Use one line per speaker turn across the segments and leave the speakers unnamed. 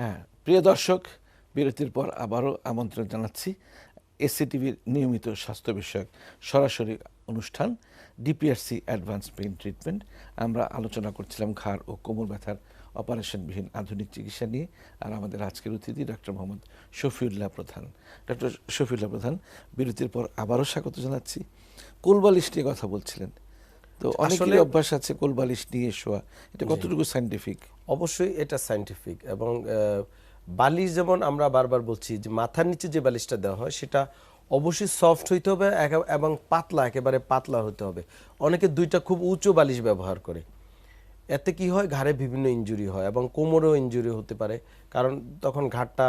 হ্যাঁ প্রিয় দর্শক বিরতির পর আবারও আমন্ত্রণ জানাচ্ছি এসসিটিভির নিয়মিত স্বাস্থ্য বিষয়ক সরাসরি অনুষ্ঠান ডিপিআরসি অ্যাডভান্স পেইন ট্রিটমেন্ট। আমরা আলোচনা করছিলাম ঘাড় ও কোমর ব্যথার অপারেশনবিহীন আধুনিক চিকিৎসা নিয়ে আর আমাদের আজকের অতিথি ডক্টর মোহাম্মদ শফিউল্লাহ প্রধান। ডক্টর শফিউল্লাহ প্রধান বিরতির পর আবারও স্বাগত জানাচ্ছি। কোলবালিশ নিয়ে কথা বলছিলেন। তো অনেকেরই অভ্যাস আছে কোলবালিশ নিয়ে শোয়া। এটা কতটুকু সাইন্টিফিক
অবশ্যই এটা সাইন্টিফিক এবং বালিশ যেমন আমরা বারবার বলছি যে মাথার নিচে যে বালিশটা দেওয়া হয় সেটা অবশ্যই সফট হইতে হবে এবং পাতলা, একেবারে পাতলা হতে হবে। অনেকে দুইটা খুব উঁচু বালিশ ব্যবহার করে। এতে কি হয়? ঘাড়ে বিভিন্ন ইনজুরি হয় এবং কোমরেও ইনজুরি হতে পারে। কারণ তখন ঘাড়টা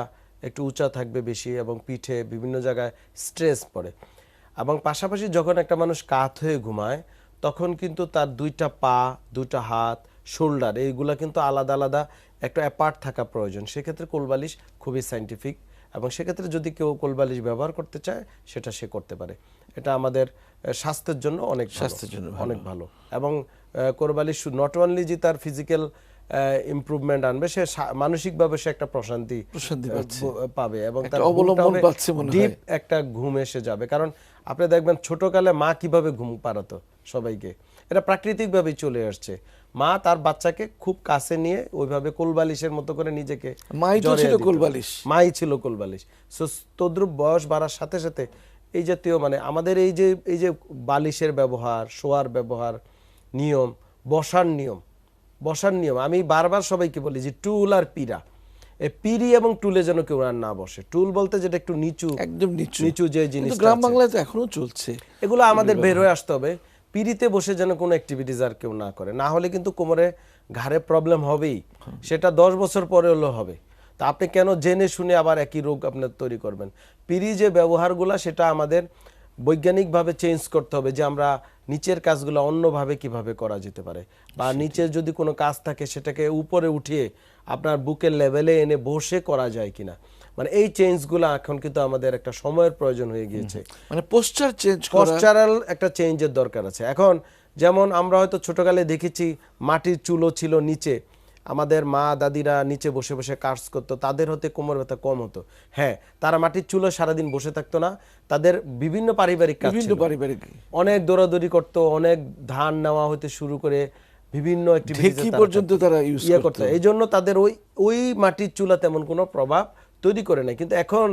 একটু উঁচা থাকবে বেশি এবং পিঠে বিভিন্ন জায়গায় স্ট্রেস পড়ে। এবং পাশাপাশি যখন একটা মানুষ কাত হয়ে ঘুমায়, তখন কিন্তু তার দুইটা পা, দুইটা হাত শোল্ডার এইগুলা কিন্তু আলাদা আলাদা একটা অ্যাপার্ট থাকা প্রয়োজন। সেক্ষেত্রে কোলবালিশ খুবই সাইন্টিফিক এবং সেক্ষেত্রে যদি কেউ কোলবালিশ ব্যবহার করতে চায় সেটা সে করতে পারে। এটা আমাদের স্বাস্থ্যের জন্য অনেক
স্বাস্থ্যের জন্য
অনেক ভালো। এবং কোরবালি নট অনলি যে তার ফিজিক্যাল ইমপ্রুভমেন্ট আনবে সে মানসিকভাবে সে একটা প্রশান্তি
প্রশান্তি
পাবে এবং
একটা অবলম্বন পাচ্ছে মনে হয়।
ডিপ একটা ঘুম এসে যাবে। কারণ আপনি দেখবেন ছোটকালে মা কীভাবে ঘুম পাড়াতো সবাইকে। এটা প্রাকৃতিকভাবেই চলে আসছে। মা তার বাচ্চাকে খুব কাছে নিয়ে ওইভাবে কোলবালিশের মতো করে নিজেকে
মাই ছিল। কোলবালিশ।
মাই ছিল কোলবালিশ। সো তদ্রুপ বয়স বাড়ার সাথে সাথে এই জাতীয় মানে আমাদের এই যে এই যে বালিশের ব্যবহার শোয়ার ব্যবহার নিয়ম বসার নিয়ম বসার নিয়ম আমি বারবার সবাইকে বলি যে টুল আর পিরা পিরি এবং টুলে যেন কেউ আর না বসে। টুল বলতে যেটা একটু নিচু
একদম নিচু।
নিচু যে জিনিস
গ্রাম বাংলায় তো এখনও চলছে।
এগুলো আমাদের বের হয়ে আসতে হবে। পিড়িতে বসে যেন কোনো অ্যাক্টিভিটিস আর কেউ না করে। না হলে কিন্তু কোমরে ঘাড়ে প্রবলেম হবেই। সেটা দশ বছর পরে হলেও হবে। তা আপনি কেন জেনে শুনে আবার একই রোগ আপনার তৈরি করবেন? পিড়ি যে ব্যবহারগুলো সেটা আমাদের বৈজ্ঞানিকভাবে চেঞ্জ করতে হবে যে আমরা নিচের কাজগুলো অন্যভাবে কীভাবে করা যেতে পারে। বা নিচের যদি কোনো কাজ থাকে সেটাকে উপরে উঠিয়ে আপনার বুকের লেভেলে এনে বসে করা যায় কিনা। মানে এই চেঞ্জগুলো এখন কিন্তু আমাদের একটা সময়ের প্রয়োজন হয়ে গিয়েছে।
মানে পোস্টার চেঞ্জ
পশ্চারাল একটা চেঞ্জের দরকার আছে। এখন যেমন আমরা হয়তো ছোটকালে দেখেছি মাটির চুলো ছিল নিচে। আমাদের মা দাদিরা নিচে বসে বসে কাজ করতো তাদের হতে কোমর ব্যথা কম হতো। হ্যাঁ তারা মাটির চুলো সারাদিন বসে থাকতো না তাদের বিভিন্ন পারিবারিক কাজ
বিভিন্ন পারিবারিক।
অনেক দৌড়াদৌড়ি করতো অনেক ধান নেওয়া হতে শুরু করে বিভিন্ন activities এ
ঢেকি
তারা
পর্যন্ত তারা ইউজ
ইয়ে
করতো।
এই জন্য তাদের ওই ওই মাটির চুলা তেমন কোনো প্রভাব তৈরি করে নাই কিন্তু এখন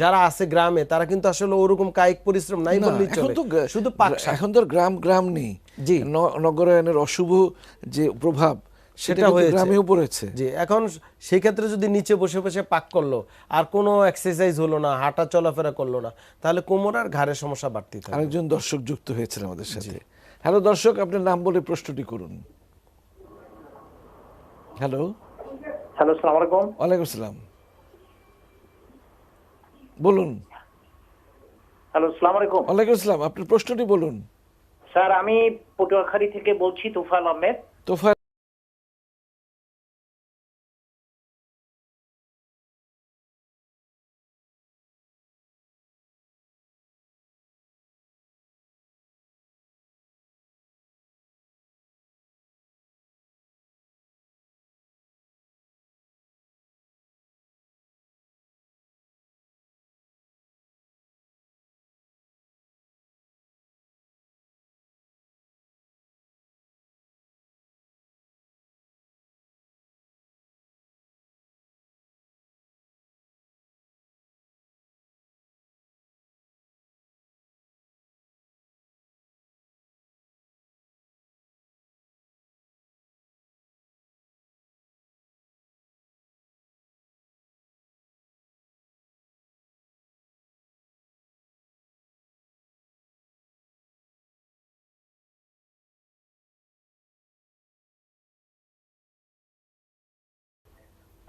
যারা আছে গ্রামে তারা কিন্তু আসলে ওরকম কায়িক পরিশ্রম নাই বললেই চলে। শুধু
এখন তো গ্রাম গ্রাম নেই।
জি।
নগরায়নের অশুভ যে প্রভাব সেটা
হয়েছে।
গ্রামেও পড়েছে।
যে এখন সেই ক্ষেত্রে যদি নিচে বসে বসে পাক করল আর কোনো এক্সারসাইজ হলো না হাঁটা চলাফেরা করল না তাহলে কোমর আর ঘাড়ের সমস্যা বাড়তি থাকে।
আরেকজন দর্শক যুক্ত হয়েছিল আমাদের সাথে। হ্যালো দর্শক আপনার নাম বলে প্রশ্নটি করুন। হ্যালো।
হ্যালো সালাম আলাইকুম।
ওয়ালাইকুম আসসালাম বলুন।
হ্যালো সালাম আলাইকুম।
ওয়ালাইকুম আসসালাম আপনার প্রশ্নটি বলুন।
স্যার আমি পটুয়াখালী থেকে বলছি তুফাল আহমেদ।
তোফা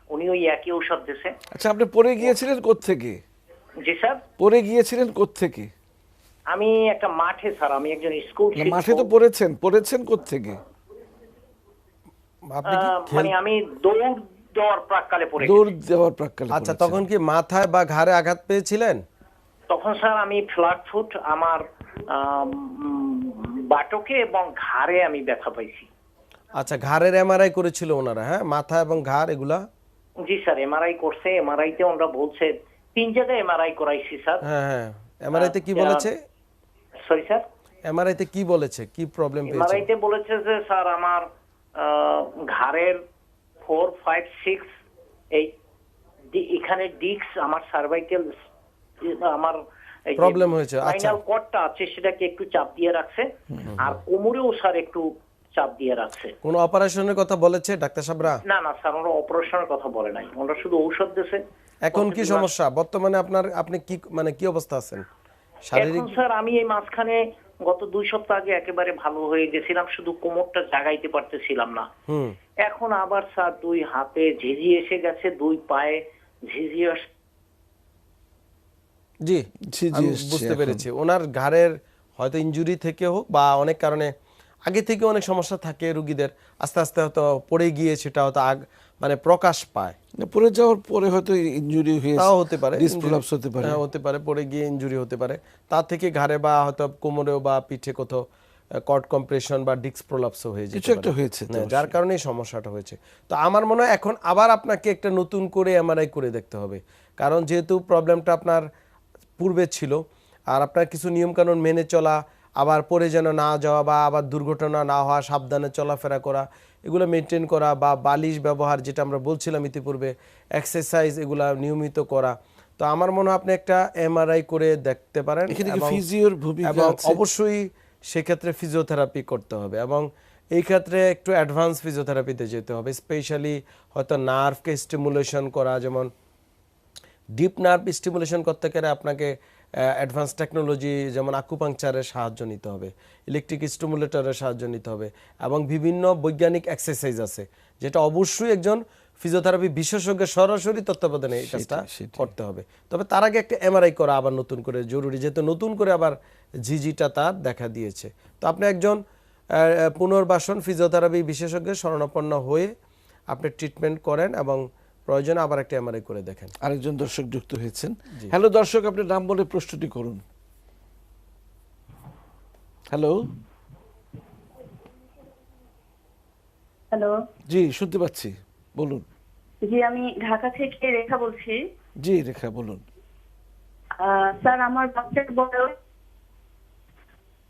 উনি ওই একই ঔষধ দিয়েছে
আচ্ছা আপনি পড়ে গিয়েছিলেন কোত্থেকে?
জি স্যার।
পড়ে গিয়েছিলেন কোত্থেকে?
আমি একটা মাঠে স্যার আমি একজন স্কুল
মাঠে তো পড়েছেন পড়েছেন কোত্থেকে?
মানে আমি দৌড় দেওয়ার প্রাককালে পড়ে
দৌড় দেওয়ার প্রাককালে
আচ্ছা তখন কি মাথায় বা ঘাড়ে আঘাত পেয়েছিলেন?
তখন স্যার আমি ফ্ল্যাট ফুট আমার আম, বাটকে এবং ঘাড়ে আমি ব্যথা পাইছি।
আচ্ছা ঘাড়ের এমআরআই করেছিল ওনারা হ্যাঁ? মাথা এবং ঘাড় এগুলা?
জি স্যার এমআরআই করছে এমআরআই তে আমরা বলছে তিন জায়গায় এমআরআই করাইছি স্যার।
হ্যাঁ হ্যাঁ এমআরআই তে কি। বলেছে?
Sorry sir?
এমআরআই তে কি বলেছে? কি প্রবলেম পেয়েছে?
এমআরআই তে বলেছে যে স্যার আমার ঘাড়ের ফোর ফাইভ সিক্স এই ডি- এখানে ডিক্স আমার সার্ভাইকেল আমার
Problem হয়েছে, আচ্ছা।
কটটা আছে সেটাকে একটু চাপ দিয়ে রাখছে। আর কোমরেও স্যার একটু চাপ দিয়ে রাখছে।
কোনো অপারেশনের কথা বলেছে ডাক্তার সাহেবরা
না না স্যার ওরা অপারেশনের কথা বলে নাই। ওরা শুধু ঔষধ দিয়েছে।
এখন কি সমস্যা? বর্তমানে আপনার আপনি কি মানে কি অবস্থা আছেন? শারীরিক
স্যার আমি এই মাঝখানে গত দুই সপ্তাহ আগে একেবারে ভালো হয়ে গেছিলাম শুধু কোমরটা জাগাইতে পারতেছিলাম না।
হুম।
এখন আবার স্যার দুই হাতে ঝিঝি এসে গেছে দুই পায়ে ঝিঝি
জি
জি, জি,
বুঝতে পেরেছি। ওনার ঘাড়ের হয়তো ইনজুরি থেকে হোক বা অনেক কারণে আগে থেকে অনেক সমস্যা থাকে রুগীদের। আস্তে আস্তে হয়তো পড়ে গিয়ে সেটা হয়তো আগ মানে প্রকাশ পায়।
পড়ে যাওয়ার পরে হয়তো ইনজুরি হয়ে
তাও হতে পারে
ডিসপ্রলাপস হতে পারে।
হ্যাঁ, হতে পারে পড়ে গিয়ে ইনজুরি হতে পারে। তার থেকে ঘাড়ে বা হয়তো কোমরেও বা পিঠে কোথাও কট কম্প্রেশন বা ডিস্ক প্রলাপসও হয়ে
কিছু একটা হয়েছে
হ্যাঁ, যার কারণে সমস্যাটা হয়েছে। তো আমার মনে হয় এখন আবার আপনাকে একটা নতুন করে এমআরআই করে দেখতে হবে। কারণ যেহেতু প্রবলেমটা আপনার পূর্বে ছিল আর আপনার কিছু নিয়মকানুন মেনে চলা আবার পরে যেন না যাওয়া বা আবার দুর্ঘটনা না হওয়া সাবধানে চলাফেরা করা এগুলো মেনটেন করা বা বালিশ ব্যবহার যেটা আমরা বলছিলাম ইতিপূর্বে এক্সারসাইজ এগুলা নিয়মিত করা তো আমার মনে হয় আপনি একটা এমআরআই করে দেখতে পারেন এবং-? অবশ্যই সেক্ষেত্রে ফিজিওথেরাপি করতে হবে এবং এই ক্ষেত্রে একটু অ্যাডভান্স ফিজিওথেরাপিতে যেতে হবে স্পেশালি হয়তো নার্ভকে স্টিমুলেশন করা যেমন ডিপ নার্ভ স্টিমুলেশন করতে গেলে আপনাকে অ্যাডভান্স টেকনোলজি যেমন আকুপাংচারের সাহায্য নিতে হবে ইলেকট্রিক স্টিমুলেটরের সাহায্য নিতে হবে এবং বিভিন্ন বৈজ্ঞানিক এক্সারসাইজ আছে যেটা অবশ্যই একজন ফিজিওথেরাপি বিশেষজ্ঞের সরাসরি তত্ত্বাবধানে এই কাজটা করতে হবে। তবে তার আগে একটা এমআরআই করা আবার নতুন করে জরুরি যেহেতু নতুন করে আবার জিজিটা তার দেখা দিয়েছে। তো আপনি একজন পুনর্বাসন ফিজিওথেরাপি বিশেষজ্ঞের শরণাপন্ন হয়ে আপনি ট্রিটমেন্ট করেন এবং প্রয়োজনে আবার একটা এমআরআই করে দেখেন।
আরেকজন দর্শক যুক্ত হয়েছেন। হ্যালো দর্শক আপনার নাম বলে প্রশ্নটি করুন। হ্যালো।
হ্যালো।
জি শুনতে পাচ্ছি। বলুন।
জি আমি ঢাকা থেকে রেখা বলছি।
জি রেখা বলুন।
আহ, স্যার আমার বাচ্চার বয়স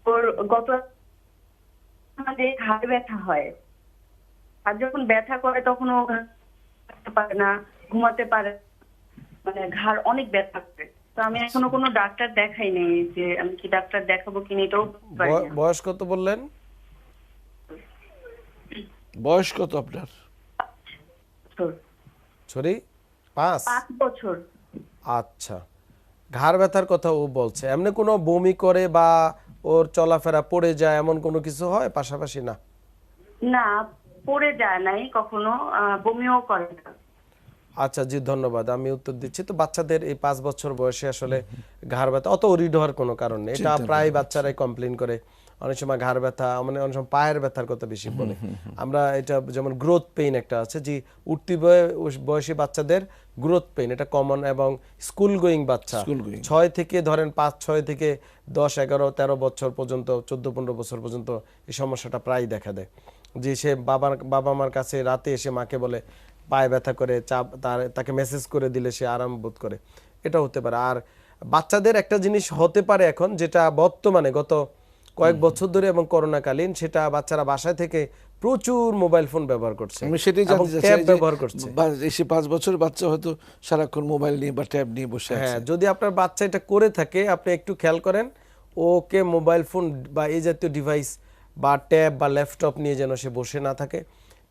ওর গত মাঝে ঘাড়ে ব্যথা হয়। আর যখন ব্যথা করে তখন ও হাঁটতে পারে না ঘুমাতে পারে মানে ঘাড় অনেক ব্যথা করে। তো আমি এখনও কোনো ডাক্তার দেখাই নেই যে আমি কি ডাক্তার দেখাবো কিনা এটাও।
বয়স কত বললেন?
বয়স কত আপনার?
সরি পাঁচ?
পাঁচ বছর।
আচ্ছা। ঘাড় ব্যথার কথা ও বলছে। এমনি কোনো বমি করে বা ওর চলাফেরা পড়ে যায় এমন কোনো কিছু হয়? পাশাপাশি না?
না পড়ে যায় নাই কখনো বমিও করে না।
আচ্ছা জি ধন্যবাদ। আমি উত্তর দিচ্ছি। তো বাচ্চাদের এই পাঁচ বছর বয়সে আসলে ঘাড় ব্যথা অত অরিড হওয়ার কোনো কারণ নেই। এটা প্রায় বাচ্চারাই কমপ্লেন করে। অনেক সময় ঘাড় ব্যথা মানে অনেক সময় পায়ের ব্যথার কথা বেশি বলে। আমরা এটা যেমন গ্রোথ পেইন একটা আছে যে উঠতি বয়ে- বয়সী বাচ্চাদের গ্রোথ পেইন এটা কমন এবং স্কুল গোয়িং বাচ্চা। ছয় থেকে ধরেন পাঁচ ছয় থেকে দশ এগারো তেরো বছর পর্যন্ত চোদ্দ পনেরো বছর পর্যন্ত এই সমস্যাটা প্রায় দেখা দেয়। যে সে বাবার বাবা মার কাছে রাতে এসে মাকে বলে পায়ে ব্যথা করে চাপ তার তাকে মেসেজ করে দিলে সে আরাম বোধ করে। এটা হতে পারে। আর বাচ্চাদের একটা জিনিস হতে পারে এখন যেটা বর্তমানে গত কয়েক বছর ধরে এবং করোনাকালীন সেটা বাচ্চারা বাসায় থেকে প্রচুর মোবাইল ফোন ব্যবহার করছে
আমি সেটাই জানতে চাচ্ছি
ব্যবহার করছে।
এসে পাঁচ বছরের বাচ্চা হয়তো সারাক্ষণ মোবাইল নিয়ে বা ট্যাব নিয়ে বসে আছে।
হ্যাঁ যদি আপনার বাচ্চা এটা করে থাকে আপনি একটু খেয়াল করেন ওকে মোবাইল ফোন বা এই জাতীয় ডিভাইস বা ট্যাব বা ল্যাপটপ নিয়ে যেন সে বসে না থাকে।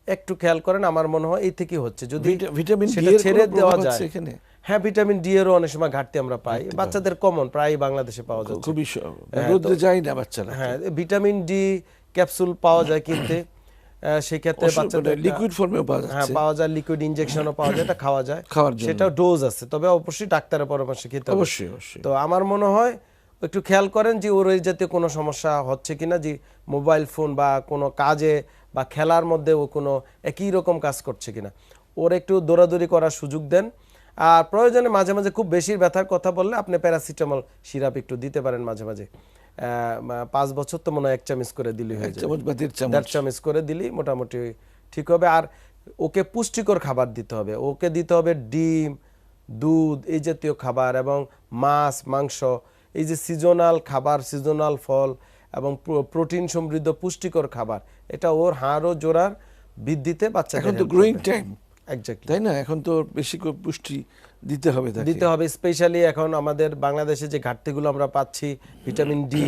একটু খেয়াল করেন আমার মনে হয় এই থেকেই হচ্ছে। যদি
ভিটামিন ডি
সেটা ছেড়ে দেওয়া যায়।
এখানে?
হ্যাঁ ভিটামিন ডি এরও অনেক সময় ঘাটতি আমরা পাই। বাচ্চাদের কমন প্রায় বাংলাদেশে পাওয়া যাচ্ছে।
খুবই
হ্যাঁ,
রোদ্রে
তো-
যায় না বাচ্চারা।
হ্যাঁ ভিটামিন ডি ক্যাপসুল পাওয়া যায় কিনতে। আহ, সেক্ষেত্রে বাচ্চাদের
লিকুইড ফর্মেও পাওয়া
যায়
হ্যাঁ
পাওয়া যায় লিকুইড ইনজেকশনও পাওয়া যায় এটা খাওয়া যায়। সেটা ডোজ আছে তবে অবশ্যই ডাক্তারের পরামর্শে খেতে হবে।
অবশ্যই অবশ্যই।
তো আমার মনে হয় একটু খেয়াল করেন যে ওর এই জাতীয় কোনো সমস্যা হচ্ছে কিনা যে মোবাইল ফোন বা কোনো কাজে বা খেলার মধ্যে ও কোনো একই রকম কাজ করছে কিনা। ওর একটু দৌড়াদৌড়ি করার সুযোগ দেন। আর প্রয়োজনে মাঝে মাঝে খুব বেশি ব্যথার কথা বললে আপনি প্যারাসিটামল সিরাপ একটু দিতে পারেন মাঝে মাঝে। পাঁচ বছর তো মনে হয় এক চামচ করে দিলে হয়ে
এক দেড় চামচ
করে দিলেই মোটামুটি ঠিক হবে। আর ওকে পুষ্টিকর খাবার দিতে হবে। ওকে দিতে হবে ডিম দুধ এই জাতীয় খাবার এবং মাছ মাংস এই যে সিজনাল খাবার সিজনাল ফল এবং প্রোটিন সমৃদ্ধ পুষ্টিকর খাবার এটা ওর হাড় ও জোড়ার বৃদ্ধিতে বাচ্চা
এখন তো গ্রোয়িং টাইম
এক্স্যাক্টলি
তাই না? এখন তো বেশি করে পুষ্টি দিতে হবে
দিতে হবে স্পেশালি এখন আমাদের বাংলাদেশে যে ঘাটতিগুলো আমরা পাচ্ছি ভিটামিন ডি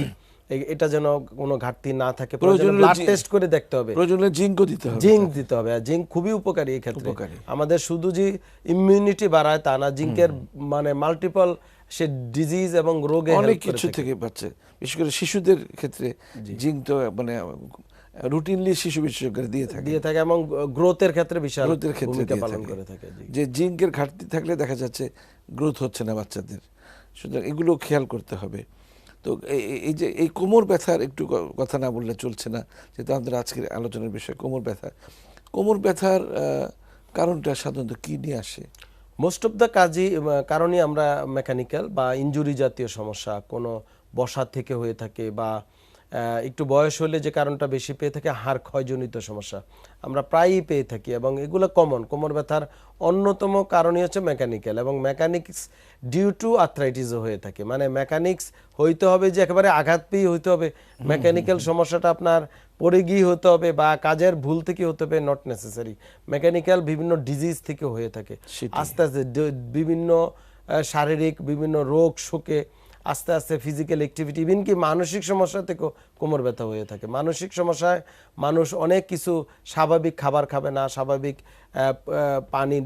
এটা যেন কোনো ঘাটতি না থাকে ব্লাড টেস্ট করে দেখতে হবে।
প্রয়োজনে জিঙ্কও দিতে হবে
জিঙ্ক দিতে হবে আর জিঙ্ক খুবই উপকারী এই ক্ষেত্রে
উপকারী।
আমাদের শুধু যে ইমিউনিটি বাড়ায় তা না জিঙ্কের মানে মাল্টিপল সে ডিজিজ এবং রোগে
অনেক কিছু
থেকে।
পাচ্ছে বিশেষ করে শিশুদের ক্ষেত্রে জিঙ্ক তো মানে রুটিনলি শিশু বিশেষজ্ঞরা দিয়ে থাকে।
দিয়ে থাকে এবং গ্রোথের ক্ষেত্রে বিশাল
গ্রোথের ক্ষেত্রে
পালন করে থাকে
যে জিঙ্কের ঘাটতি থাকলে দেখা যাচ্ছে গ্রোথ হচ্ছে না বাচ্চাদের। সুতরাং এগুলো খেয়াল করতে হবে। তো এই- যে এই কোমর ব্যথার একটু কথা না বললে চলছে না যেহেতু আমাদের আজকের আলোচনার বিষয় কোমর ব্যথা। কোমর ব্যথার কারণটা সাধারণত কি নিয়ে আসে?
মোস্ট অফ দ্য কাজই কারণে আমরা মেকানিক্যাল বা ইঞ্জুরি জাতীয় সমস্যা কোনো বসা থেকে হয়ে থাকে বা একটু বয়স হলে যে কারণটা বেশি পেয়ে থাকে হাড় ক্ষয়জনিত সমস্যা। আমরা প্রায়ই পেয়ে থাকি এবং এগুলো কমন কোমর ব্যথার অন্যতম কারণই হচ্ছে মেকানিক্যাল এবং মেকানিক্স ডিউ টু আর্থ্রাইটিসও হয়ে থাকে। মানে মেকানিক্স হইতে হবে যে একেবারে আঘাত পেয়ে হইতে হবে। মেকানিক্যাল সমস্যাটা আপনার পড়ে গিয়ে হতে হবে বা কাজের ভুল থেকে হতে হবে নট নেসেসারি মেকানিক্যাল বিভিন্ন ডিজিজ থেকে হয়ে থাকে। আস্তে আস্তে বিভিন্ন শারীরিক বিভিন্ন রোগ শোকে আস্তে আস্তে ফিজিক্যাল অ্যাক্টিভিটি ইভেন কি মানসিক সমস্যা থেকেও কোমর ব্যথা হয়ে থাকে। মানসিক সমস্যায় মানুষ অনেক কিছু স্বাভাবিক খাবার খাবে না স্বাভাবিক পানি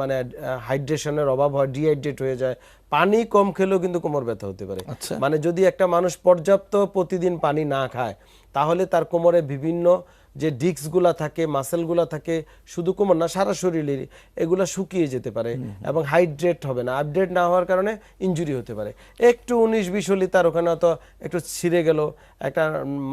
মানে হাইড্রেশনের অভাব হয় ডিহাইড্রেট হয়ে যায়। পানি কম খেলেও কিন্তু কোমর ব্যথা হতে পারে।
আচ্ছা।
মানে যদি একটা মানুষ পর্যাপ্ত প্রতিদিন পানি না খায় তাহলে তার কোমরে বিভিন্ন যে ডিস্কগুলা থাকে মাসেলগুলা থাকে, শুধু কোমর না, সারা শরীরের এগুলা শুকিয়ে যেতে পারে এবং হাইড্রেট হবে না। আপডেট না হওয়ার কারণে ইনজুরি হতে পারে। একটু উনিশ বিশ হলে তার ওখানে হয়তো একটু ছিঁড়ে গেল, একটা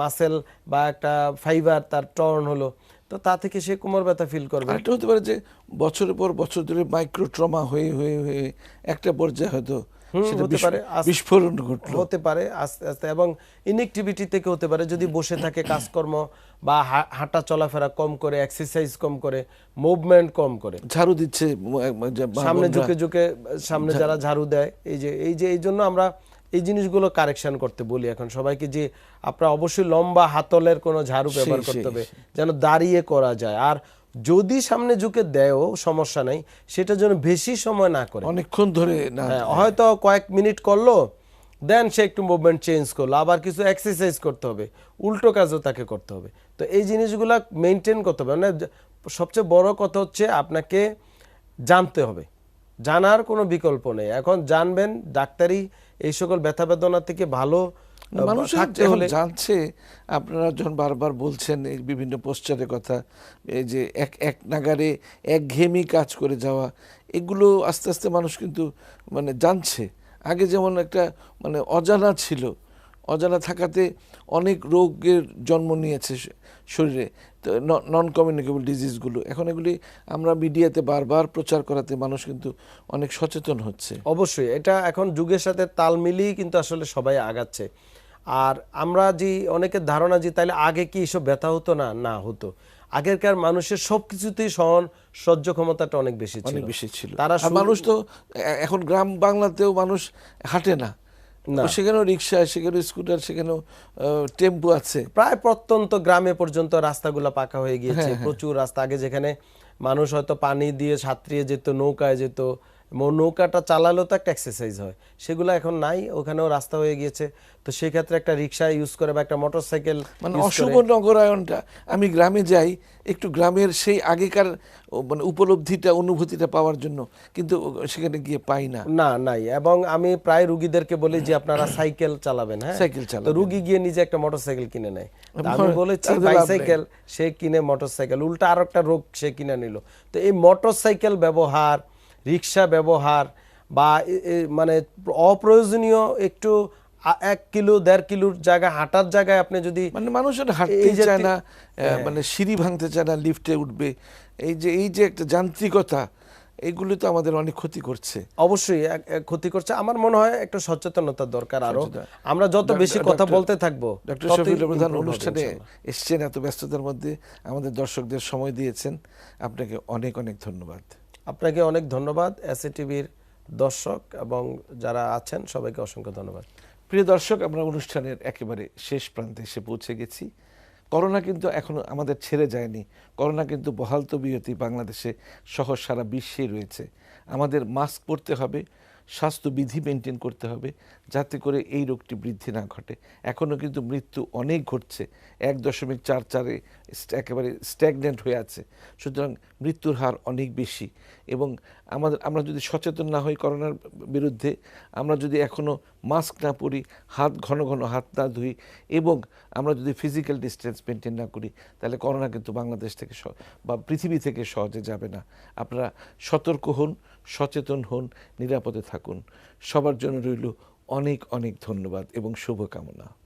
মাসেল বা একটা ফাইবার তার টর্ন হলো, তো তা থেকে সে কোমর ব্যথা ফিল করবে।
আরেকটা হতে পারে যে বছরের পর বছর ধরে মাইক্রো ট্রমা হয়ে হয়ে হয়ে একটা পর্যায়ে হয়তো সেটা
হতে
বিস্ফ-
পারে। আস-
বিস্ফোরণ ঘটলো।
হতে পারে আস্তে আস্তে। এবং ইনএক্টিভিটি থেকে হতে পারে যদি বসে থাকে কাজকর্ম বা হাঁটা চলাফেরা কম করে এক্সারসাইজ কম করে মুভমেন্ট কম করে।
ঝাড়ু দিচ্ছে
সামনে। ঝুঁকে ঝুঁকে সামনে যারা ঝাড়ু দেয় এই যে এই যে এই জন্য আমরা এই জিনিসগুলো কারেকশন করতে বলি এখন। সবাইকে যে আপনারা অবশ্যই লম্বা হাতলের কোনো ঝাড়ু ব্যবহার করতে হবে যেন দাঁড়িয়ে করা যায়। আর যদি সামনে ঝুঁকে দেয়ও সমস্যা নাই সেটা যেন বেশি সময় না করে।
অনেকক্ষণ ধরে না
হ্যাঁ, হয়তো কয়েক মিনিট করল দেন সে একটু মুভমেন্ট চেঞ্জ করল আবার কিছু এক্সারসাইজ করতে হবে উল্টো কাজও তাকে করতে হবে। তো এই জিনিসগুলো মেনটেন করতে হবে। মানে সবচেয়ে বড় কথা হচ্ছে আপনাকে জানতে হবে। জানার কোনো বিকল্প নেই। এখন জানবেন ডাক্তারি এই সকল ব্যথা বেদনা থেকে ভালো
জানছে আপনারা যখন বারবার বলছেন এই বিভিন্ন পোস্টারের কথা এই যে এক এক নাগারে একঘেয়েমি কাজ করে যাওয়া এগুলো আস্তে আস্তে মানুষ কিন্তু মানে জানছে। আগে যেমন একটা মানে অজানা ছিল অজানা থাকাতে অনেক রোগের জন্ম নিয়েছে শরীরে তো নন কমিউনিকেবল ডিজিজগুলো এখন এগুলি আমরা মিডিয়াতে বারবার প্রচার করাতে মানুষ কিন্তু অনেক সচেতন হচ্ছে।
অবশ্যই এটা এখন যুগের সাথে তাল মিলিয়ে কিন্তু আসলে সবাই আগাচ্ছে। আর আমরা যে অনেকের ধারণা যে তাহলে আগে কি এসব ব্যথা হতো না? না হতো। আগেরকার মানুষের সব কিছুতেই সহন সহ্য ক্ষমতাটা অনেক বেশি ছিল।
অনেক বেশি ছিল।
তারা
মানুষ তো এখন গ্রাম বাংলাতেও মানুষ হাঁটে না। সেখানেও রিক্সা সেখানেও স্কুটার সেখানেও টেম্পু আছে।
প্রায় প্রত্যন্ত গ্রামে পর্যন্ত রাস্তাগুলো পাকা হয়ে গিয়েছে।
হ্যাঁ,
প্রচুর রাস্তা। আগে যেখানে মানুষ হয়তো পানি দিয়ে সাঁতরিয়ে যেত নৌকায় যেত নৌকাটা চালালেও তো একটা এক্সারসাইজ হয়। সেগুলো এখন নাই ওখানেও রাস্তা হয়ে গিয়েছে। তো সেই ক্ষেত্রে একটা রিক্সা ইউজ করে বা একটা মোটর সাইকেল
মানে অশুভ নগরায়নটা আমি গ্রামে যাই একটু গ্রামের সেই আগেকার মানে উপলব্ধিটা অনুভূতিটা পাওয়ার জন্য কিন্তু সেখানে গিয়ে পাই না।
না নাই। এবং আমি প্রায় রুগীদেরকে বলি যে আপনারা সাইকেল চালাবেন হ্যাঁ?
সাইকেল
তো
চালাবেন।
রুগী গিয়ে নিজে একটা মোটরসাইকেল কিনে নেয়। আমি বলেছি
তাহলে লাভ
বাইসাইকেল সে কিনে মোটরসাইকেল উল্টা আর একটা রোগ সে কিনে নিল। তো এই মোটরসাইকেল ব্যবহার রিক্সা ব্যবহার বা মানে অপ্রয়োজনীয় একটু এক কিলো দেড় কিলোর জায়গায় হাঁটার জায়গায় আপনি যদি
মানে মানুষের হাঁটতে চায় না মানে সিঁড়ি ভাঙতে চায় না লিফটে উঠবে। এই যে এই যে একটা যান্ত্রিকতা এইগুলি তো আমাদের অনেক ক্ষতি করছে।
অবশ্যই ক্ষতি করছে। আমার মনে হয় একটা সচেতনতার দরকার
আরও।
আমরা যত বেশি কথা বলতে থাকব
ডক্টর প্রধান অনুষ্ঠানে। এসছেন এত ব্যস্ততার মধ্যে। আমাদের দর্শকদের সময় দিয়েছেন। আপনাকে অনেক অনেক ধন্যবাদ।
আপনাকে অনেক ধন্যবাদ, এসএ টিভির দর্শক এবং যারা আছেন, সবাইকে অসংখ্য ধন্যবাদ।
প্রিয় দর্শক, আমরা অনুষ্ঠানের একেবারে শেষ প্রান্তে এসে পৌঁছে গেছি। করোনা কিন্তু এখনও আমাদের ছেড়ে যায়নি। করোনা কিন্তু বহাল তবিয়তি বাংলাদেশে সহ সারা বিশ্বেই রয়েছে। আমাদের মাস্ক পরতে হবে স্বাস্থ্যবিধি মেনটেন করতে হবে যাতে করে এই রোগটি বৃদ্ধি না ঘটে। এখনও কিন্তু মৃত্যু অনেক ঘটছে, এক দশমিক চার চারে একেবারে স্ট্যাগনেন্ট হয়ে আছে। সুতরাং মৃত্যুর হার অনেক বেশি এবং আমাদের, আমরা যদি সচেতন না হই করোনার বিরুদ্ধে, আমরা যদি এখনও মাস্ক না পরি, হাত ঘন ঘন হাত না ধুই এবং আমরা যদি ফিজিক্যাল ডিস্টেন্স মেনটেন না করি, তাহলে করোনা কিন্তু বাংলাদেশ থেকে বা পৃথিবী থেকে সহজে যাবে না। আপনারা সতর্ক হন সচেতন হন নিরাপদে থাকুন। সবার জন্য রইল অনেক অনেক ধন্যবাদ এবং শুভকামনা।